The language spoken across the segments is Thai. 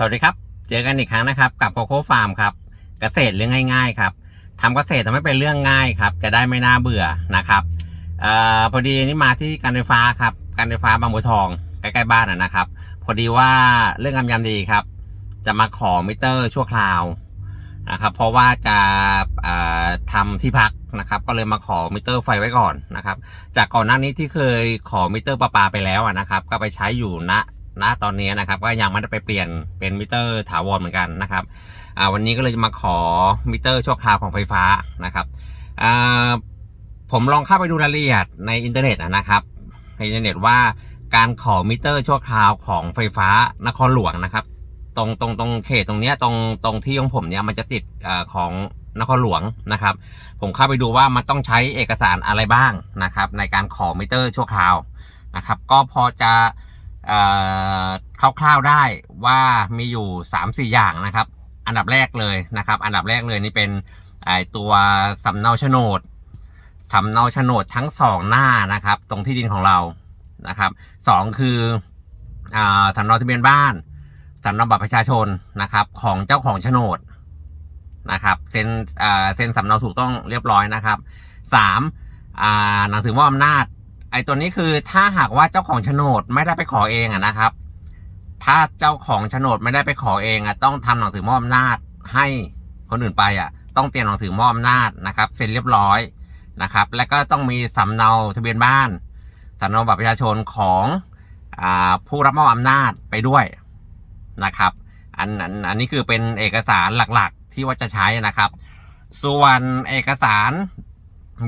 สวัสดีครับ เจอกันอีกครั้งนะครับ กับโคโค่ฟาร์มครับ เกษตรเรื่องง่ายๆครับทำเกษตรทำให้เป็นเรื่องง่ายครับ จะได้ไม่น่าเบื่อนะครับออพอดีนี่มาที่การไฟฟ้าครับ การไฟฟ้าบางบัวทองใกล้ๆบ้านนะครับ พอดีว่าเรื่องงามยามดีครับ จะมาขอมิเตอร์ชั่วคราวนะครับ เพราะว่าจะเอ่อทำที่พักนะครับ ก็เลยมาขอมิเตอร์ไฟไว้ก่อนนะครับ จากก่อนหน้านี้ที่เคยขอมิเตอร์ประปาไปแล้วอะนะครับ ก็ไปใช้อยู่ณ ณตอนนี้นะครับก็ยังไม่ได้ไปเปลี่ยนเป็นมิเตอร์ถาวรเหมือนกันนะครับวันนี้ก็เลยจะมาขอมิเตอร์ชั่วคราวของไฟฟ้านะครับผมลองเข้าไปดูรายละเอียดในอินเทอร์เน็ตนะครับในอินเทอร์เน็ตว่าการขอมิเตอร์ชั่วคราวของไฟฟ้านครหลวงนะครับ ตรงตรงตรงเขตตรงเนี้ยตรงตรงที่ของผมเนี่ยมันจะติดอของนครหลวงนะครับ ผมเข้าไปดูว่ามันต้องใช้เอกสารอะไรบ้างนะครับ ในการขอมิเตอร์ชั่วคราวนะครับ ก็พอจะ คร่าวๆได้ว่ามีอยู่ 3-4 อย่างนะครับ อันดับแรกเลยนะครับ อันดับแรกเลยนี่เป็นตัวสำเนาโฉนดสำเนาโฉนดทั้งสองหน้านะครับ ตรงที่ดินของเรานะครับสองคืออสำเนาทะเบียนบ้านสำเนาบัตรประชาชนนะครับ ของเจ้าของโฉนดนะครับเซ็นเซ็นสำเนาถูกต้องเรียบร้อยนะครับสามหนังสือมอบอำนาจ ไอ้ตัวนี้คือถ้าหากว่าเจ้าของโฉนดไม่ได้ไปขอเองอะนะครับ ถ้าเจ้าของโฉนดไม่ได้ไปขอเองอะต้องทำหนังสือมอบอำนาจให้คนอื่นไปอะต้องเตรียมหนังสือมอบอำนาจนะครับเซ็นเรียบร้อยนะครับ แล้วก็ต้องมีสำเนาทะเบียนบ้านสำเนาบัตรประชาชนของอผู้รับมอบอำนาจไปด้วยนะครับ อันอันอันนี้คือเป็นเอกสารหลักๆที่ว่าจะใช้นะครับ ส่วนเอกสาร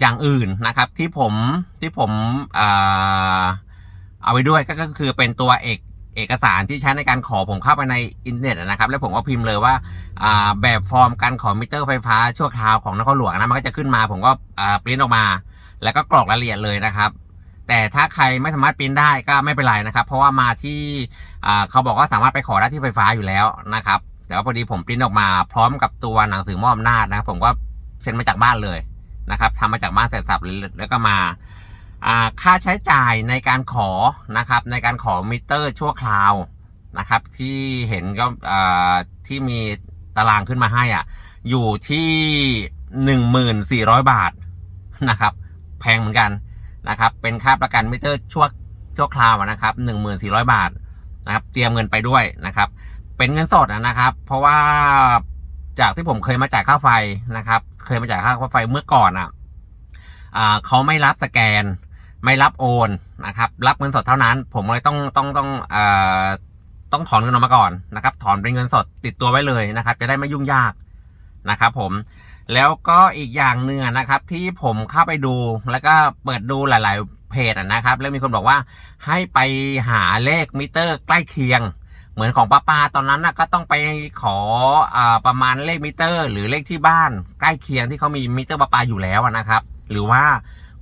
อย่างอื่นนะครับที่ผมที่ผมเออเอาไว้ด้วยก็คือเป็นตัวเอกเอกสารที่ใช้ในการขอผมเข้าไปในอินเทอร์เน็ตนะครับ แล้วผมก็พิมพ์เลยว่าแบบฟอร์มการขอมิเตอร์ไฟฟ้าชั่วคราวของนครหลวงนะมันก็จะขึ้นมา ผมก็ปริ้นออกมา แล้วก็กรอกรายละเอียดเลยนะครับ แต่ถ้าใครไม่สามารถปริ้นได้ก็ไม่เป็นไรนะครับ เพราะว่ามาที่เขาบอกว่าสามารถไปขอได้ที่ไฟฟ้าอยู่แล้วนะครับแต่ว่าพอดีผมปริ้นออกมาพร้อมกับตัวหนังสือมอบอำนาจนะครับผมก็เซ็นมาจากบ้านเลย นะครับทำมาจากบ้านเสร็จสับแล้วก็มาค่าใช้จ่ายในการขอนะครับ ในการขอมิเตอร์ชั่วคราวนะครับ ที่เห็นก็ที่มีตารางขึ้นมาให้อะ อยู่ที่หนึ่งหมื่นสี่ร้อยบาทนะครับ แพงเหมือนกันนะครับ เป็นค่าประกันมิเตอร์ชั่วชั่วคราวนะครับหนึ่งหมื่นสี่ร้อยบาทนะครับ เตรียมเงินไปด้วยนะครับ เป็นเงินสดนะครับ เพราะว่าจากที่ผมเคยมาจ่ายค่าไฟนะครับ เคยมาจ่ายค่าไฟเมื่อก่อนอะเขาไม่รับสแกน ไม่รับโอนนะครับ รับเงินสดเท่านั้น ผมเลยต้องต้องต้องอต้องถอนเงินออกมาก่อนนะครับ ถอนเป็นเงินสดติดตัวไว้เลยนะครับ จะได้ไม่ยุ่งยากนะครับผมแล้วก็อีกอย่างหนึ่งนะครับ ที่ผมเข้าไปดูแล้วก็เปิดดูหลาย ๆ เพจนะครับ แล้วมีคนบอกว่าให้ไปหาเลขมิเตอร์ใกล้เคียง เหมือนของป้าปาตอนนั้นนะก็ต้องไปขออประมาณเลขมิเตอร์ หรือเลขที่บ้าน ใกล้เคียงที่เขามีมิเตอร์ป้าปาอยู่แล้วนะครับ หรือว่า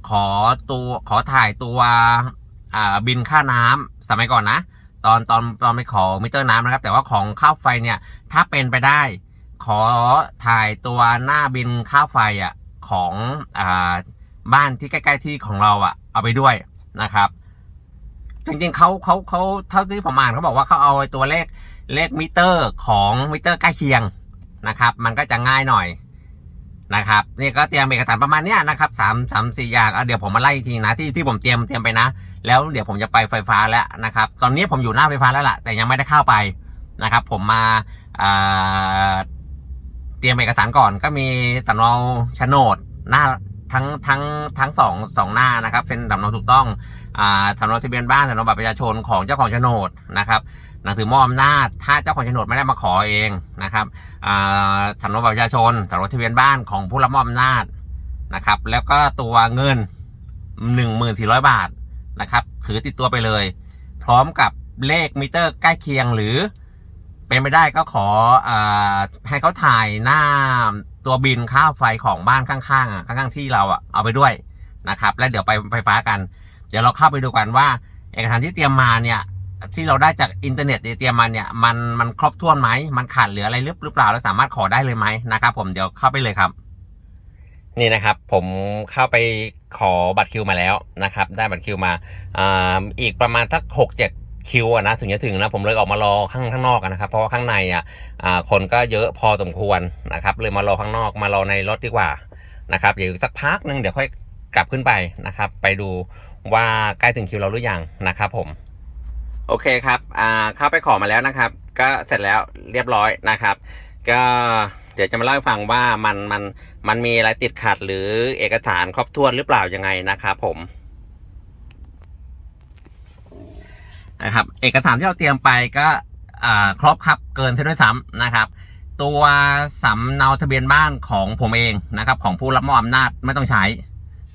ขอตัวขอถ่ายตัวบินค่าน้ำสมัยก่อนนะ ตอนตอนตอนไปขอมิเตอร์น้ำนะครับ แต่ว่าของค่าไฟเนี่ยถ้าเป็นไปได้ ขอถ่ายตัวหน้าบินค่าไฟอะของอบ้านที่ใกล้ ๆ ที่ของเราอะเอาไปด้วยนะครับ จริงๆเขาเขาเขาเท่าที่ผมอ่านเขาบอกว่าเขาเอาตัวเลขเลขมิเตอร์ของมิเตอร์ใกล้เคียงนะครับ มันก็จะง่ายหน่อยนะครับนี่ก็เตรียมเอกสารประมาณเนี้ยนะครับสามสามสี่อย่างเดี๋ยวผมมาไล่ทีนะที่ที่ผมเตรียมเตรียมไปนะ แล้วเดี๋ยวผมจะไปไฟฟ้าแล้วนะครับ ตอนนี้ผมอยู่หน้าไฟฟ้าแล้วล่ะ แต่ยังไม่ได้เข้าไปนะครับ ผมมาอ่าเตรียมเอกสารก่อนก็มีสำเนาโฉนดหน้า ทั้งทั้งทั้งสองสองหน้านะครับเซ็นสำเนาถูกต้องอ่าสำเนาทะเบียนบ้านสำเนาบัตรประชาชนของเจ้าของโฉนดนะครับหนังสือมอบอำนาจถ้าเจ้าของโฉนดไม่ได้มาขอเองนะครับอ่าสำเนาบัตรประชาชนสำเนาทะเบียนบ้านของผู้รับมอบอำนาจนะครับแล้วก็ตัวเงินหนึ่งหมื่นสี่ร้อยบาทนะครับถือติดตัวไปเลย พร้อมกับเลขมิเตอร์ใกล้เคียงหรือ เป็นไม่ได้ก็ขออาให้เขาถ่ายหน้า ตัวบินค่าไฟของบ้านข้างๆอะข้างๆที่เราอะเอาไปด้วยนะครับ แล้วเดี๋ยวไปไฟฟ้ากัน เดี๋ยวเราเข้าไปดูกันว่า เอกสารที่เตรียมมาเนี่ยที่เราได้จากอินเทอร์เน็ตเตรียมมาเนี่ยมันมันครบถ้วนไหมมันขาดเหลืออะไรหรือเปล่าแล้วสามารถขอได้เลยไหมนะครับ ผมเดี๋ยวเข้าไปเลยครับ นี่นะครับ ผมเข้าไปขอบัตรคิวมาแล้วนะครับ ได้บัตรคิวมาอ่าอีกประมาณสักหกเจ็ด คิวอะนะถึงจะถึงนะผมเลยออกมารอข้างข้างนอกนะครับ เพราะว่าข้างในอะอ่าคนก็เยอะพอสมควรนะครับ เลยมารอข้างนอกมารอในรถดีกว่านะครับเดี๋ยวอีกสักพักหนึ่งเดี๋ยวค่อยกลับขึ้นไปนะครับ ไปดูว่าใกล้ถึงคิวเราหรือยังนะครับ ผม โอเคครับอ่าเข้าไปขอมาแล้วนะครับ ก็เสร็จแล้วเรียบร้อยนะครับ ก็เดี๋ยวจะมาเล่าให้ฟังว่ามันมันมันมีอะไรติดขัดหรือเอกสารครบถ้วนหรือเปล่ายังไงนะครับผม นะครับ เอกสารที่เราเตรียมไปก็ครบครับเกินเท่าด้วยซ้ำนะครับ ตัวสำเนาทะเบียนบ้านของผมเองนะครับ ของผู้รับมอบอำนาจไม่ต้องใช้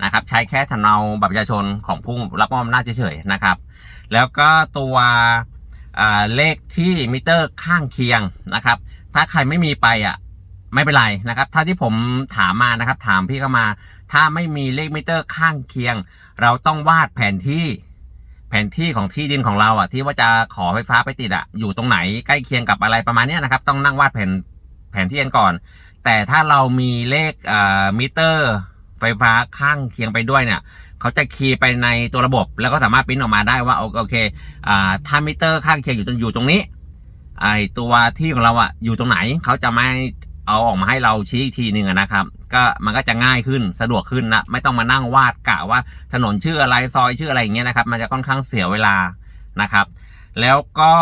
นะครับใช้แค่สำเนาบัตรประชาชนของผู้รับมอบอำนาจเฉยๆนะครับ แล้วก็ตัวเลขที่มิเตอร์ข้างเคียงนะครับ ถ้าใครไม่มีไปอะไม่เป็นไรนะครับ ถ้าที่ผมถามมานะครับ ถามพี่เข้ามา ถ้าไม่มีเลขมิเตอร์ข้างเคียง เราต้องวาดแผนที่ แผนที่ของที่ดินของเราอะที่ว่าจะขอไฟฟ้าไปติดอะอยู่ตรงไหนใกล้เคียงกับอะไรประมาณนี้นะครับ ต้องนั่งวาดแผนแผนที่กันก่อน แต่ถ้าเรามีเลขอ่ามิเตอร์ ไฟฟ้าข้างเคียงไปด้วยเนี่ยเขาจะคีย์ไปในตัวระบบ แล้วก็สามารถปริ้นออกมาได้ว่าโอเคอถ้ามิเตอร์ข้างเคียงอยู่ตรงอยู่ตรงนี้ไอตัวที่ของเราอะอยู่ตรงไหนเขาจะไม่ เอาออกมาให้เราชี้อีกทีหนึ่งนะครับ ก็มันก็จะง่ายขึ้นสะดวกขึ้นนะไม่ต้องมานั่งวาดกะว่าถนนชื่ออะไรซอยชื่ออะไรอย่างเงี้ยนะครับ มันจะค่อนข้างเสียเวลานะครับ แล้วก็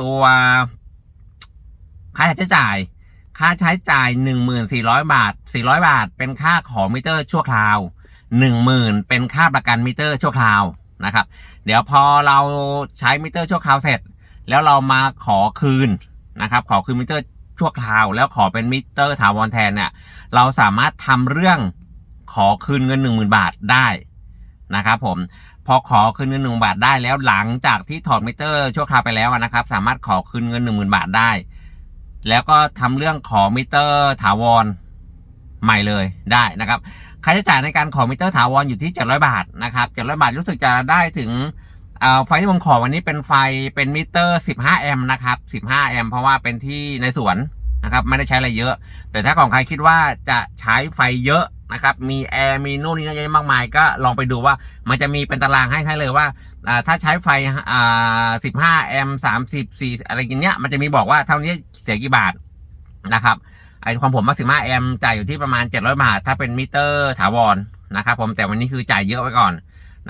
ตัวค่าใช้จ่าย ค่าใช้จ่ายหนึ่งหมื่นสี่ร้อยบาทสี่ร้อยบาท เป็นค่าของมิเตอร์ชั่วคราวหนึ่งหมื่นเป็นค่าประกันมิเตอร์ชั่วคราวนะครับ เดี๋ยวพอเราใช้มิเตอร์ชั่วคราวเสร็จ แล้วเรามาขอคืนนะครับ ขอคืนมิเตอร์ ชั่วคราว แล้วขอเป็นมิเตอร์ถาวรแทนเนี่ยเราสามารถทำเรื่องขอคืนเงินหนึ่งหมื่นบาทได้นะครับผมพอขอคืนเงินหนึ่งบาทได้แล้วหลังจากที่ถอดมิเตอร์ชั่วคราวไปแล้วนะครับ สามารถขอคืนเงินหนึ่งหมื่นบาทได้ แล้วก็ทำเรื่องขอมิเตอร์ถาวรใหม่เลยได้นะครับค่าใช้จ่ายในการขอมิเตอร์ถาวรอยู่ที่700บาทนะครับ700บาทรู้สึกจะได้ถึง ไฟที่ผมขอวันนี้เป็นไฟเป็นมิเตอร์ 15 แอมป์นะครับ 15 แอมป์เพราะว่าเป็นที่ในสวนนะครับไม่ได้ใช้อะไรเยอะ แต่ถ้าของใครคิดว่าจะใช้ไฟเยอะนะครับ มีแอร์มีนู่นนี่นั่นเยอะมากมาย ก็ลองไปดูว่ามันจะมีเป็นตารางให้ให้เลยว่า ถ้าใช้ไฟ15 แอมป์30 4อะไรอย่างเงี้ย มันจะมีบอกว่าเท่านี้เสียกี่บาทนะครับไอความผมมาสิมาแอมจ่ายอยู่ที่ประมาณ 700 บาท ถ้าเป็นมิเตอร์ถาวรนะครับผมแต่วันนี้คือจ่ายเยอะไว้ก่อน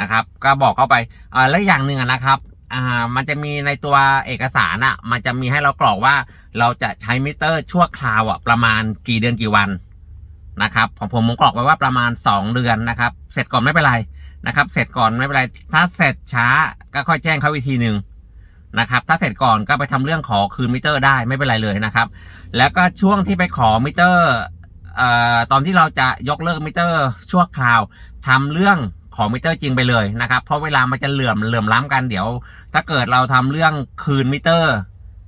นะครับ ก็บอกเข้าไปอ่าแล้วอย่างหนึ่งนะครับอ่ามันจะมีในตัวเอกสารอะมันจะมีให้เรากรอกว่าเราจะใช้มิเตอร์ชั่วคราวอะประมาณกี่เดือนกี่วันนะครับของผมผมกรอกไว้ว่าประมาณ 2 เดือนนะครับ เสร็จก่อนไม่เป็นไรนะครับ เสร็จก่อนไม่เป็นไร ถ้าเสร็จช้าก็ค่อยแจ้งเขาอีกทีหนึ่งนะครับ ถ้าเสร็จก่อนก็ไปทำเรื่องขอคืนมิเตอร์ได้ไม่เป็นไรเลยนะครับ แล้วก็ช่วงที่ไปขอมิเตอร์อ่อตอนที่เราจะยกเลิกมิเตอร์ชั่วคราวทำเรื่อง ขอมิเตอร์จริงไปเลยนะครับเพราะเวลามันจะเหลื่อมเหลื่อมล้ำกันเดี๋ยว ถ้าเกิดเราทำเรื่องคืนมิเตอร์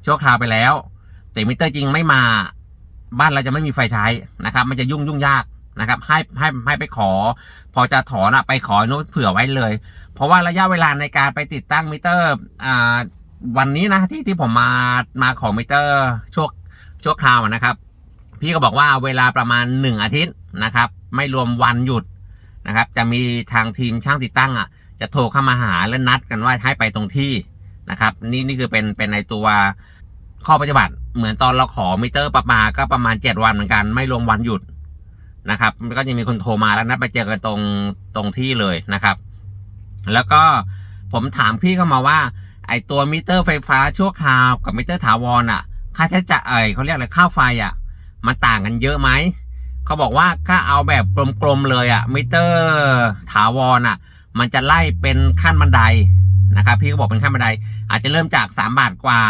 ชั่วคราวไปแล้ว แต่มิเตอร์จริงไม่มาบ้านเราจะไม่มีไฟใช้นะครับ มันจะยุ่งยุ่งยากนะครับ ให้ให้ให้ไปขอ พอจะถอนอะไปขอโน้ตเผื่อไว้เลย เพราะว่าระยะเวลาในการไปติดตั้งมิเตอร์อ่าวันนี้นะที่ที่ผมมามาขอมิเตอร์ชั่วชั่วคราวนะครับ พี่ก็บอกว่าเวลาประมาณหนึ่งอาทิตย์นะครับ ไม่รวมวันหยุด นะครับ จะมีทางทีมช่างติดตั้งอะ จะโทรเข้ามาหาและนัดกันว่าให้ไปตรงที่นะครับ นี่นี่คือเป็นเป็นในตัวข้อปฏิบัติ เหมือนตอนเราขอมิเตอร์ประปาก็ประมาณเจ็ดวันเหมือนกัน ไม่รวมวันหยุดนะครับก็จะมีคนโทรมาแล้วนัดไปเจอกันตรงตรงที่เลยนะครับ แล้วก็ผมถามพี่เข้ามาว่า ไอตัวมิเตอร์ไฟฟ้าชั่วคราวกับมิเตอร์ถาวรอะ ค่าใช้จ่ายเอยเขาเรียกอะไรค่าไฟอะ มันต่างกันเยอะไหม เขาบอกว่าถ้าเอาแบบกลมๆเลยอะมิเตอร์ถาวรอะมันจะไล่เป็นขั้นบันไดนะครับพี่ก็บอกเป็นขั้นบันได อาจจะเริ่มจาก 3 บาทกว่า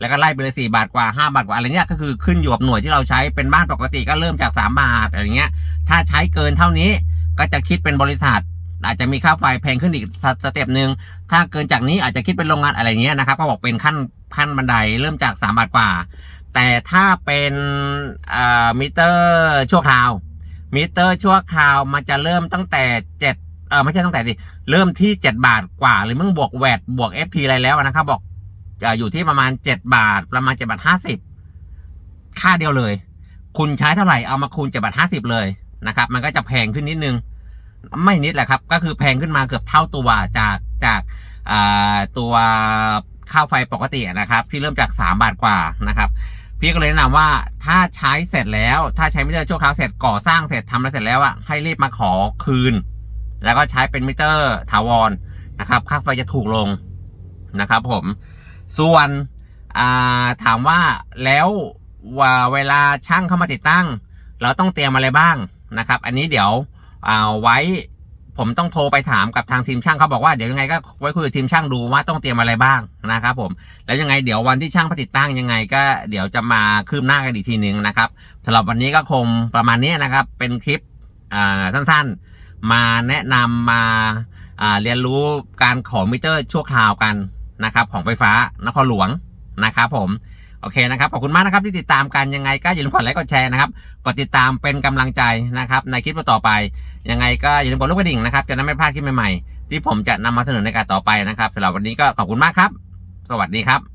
แล้วก็ไล่ไปเลย4บาทกว่า 5 บาทกว่าอะไรเงี้ยก็คือขึ้นอยู่กับหน่วยที่เราใช้เป็นบ้านปกติก็เริ่มจาก 3 บาทอะไรเงี้ย ถ้าใช้เกินเท่านี้ก็จะคิดเป็นบริษัท อาจจะมีค่าไฟแพงขึ้นอีกสสเต็ปหนึ่งถ้าเกินจากนี้อาจจะคิดเป็นโรงงานอะไรเงี้ยนะครับก็บอกเป็นขั้นขั้นบันไดเริ่มจาก 3 บาทกว่า แต่ถ้าเป็นมิเตอร์ชั่วคราว มิเตอร์ชั่วคราวมันจะเริ่มตั้งแต่เจ็ดเออไม่ใช่ตั้งแต่ดิเริ่มที่เจ็ดบาทกว่าหรือมึงบวกแวดบวก FP อะไรแล้วนะครับบอกจะอยู่ที่ประมาณเจ็ดบาท ประมาณเจ็ดบาทห้าสิบค่าเดียวเลย คุณใช้เท่าไหร่เอามาคูณเจ็ดบาทห้าสิบเลยนะครับ มันก็จะแพงขึ้นนิดนึง ไม่นิดแหละครับ ก็คือแพงขึ้นมาเกือบเท่าตัวจากจากตัวค่าไฟปกตินะครับ ที่เริ่มจาก3บาทกว่านะครับ พี่ก็เลยแนะนำว่าถ้าใช้เสร็จแล้ว ถ้าใช้มิเตอร์ชั่วคราวเสร็จก่อสร้างเสร็จทำอะไรเสร็จแล้วอะให้รีบมาขอคืน แล้วก็ใช้เป็นมิเตอร์ถาวรนะครับ ค่าไฟจะถูกลงนะครับ ผม ส่วนาถามว่าแล้ววเวลาช่างเข้ามาติดตั้ง เราต้องเตรียมอะไรบ้างนะครับ อันนี้เดี๋ยวไว้ ผมต้องโทรไปถามกับทางทีมช่างเขาบอกว่าเดี๋ยวยังไงก็ไว้คุยกับทีมช่างดูว่าต้องเตรียมอะไรบ้างนะครับผมแล้วยังไงเดี๋ยววันที่ช่างมาติดตั้งยังไงก็เดี๋ยวจะมาคืบหน้ากันอีกทีหนึ่งนะครับสำหรับวันนี้ก็คงประมาณนี้นะครับเป็นคลิปสั้นๆ มาแนะนำมาอ่าเรียนรู้การขอมิเตอร์ชั่วคราวกันนะครับของไฟฟ้านครหลวงนะครับผม โอเคนะครับ ขอบคุณมากนะครับที่ติดตามกันยังไงก็อย่าลืมกดไลค์กดแชร์นะครับ กดติดตามเป็นกำลังใจนะครับในคลิปต่อไป ยังไงก็อย่าลืมกดลูกกระดิ่งนะครับจะได้ไม่พลาดคลิปใหม่ๆที่ผมจะนำมาเสนอในการต่อไปนะครับสำหรับวันนี้ก็ขอบคุณมากครับ สวัสดีครับ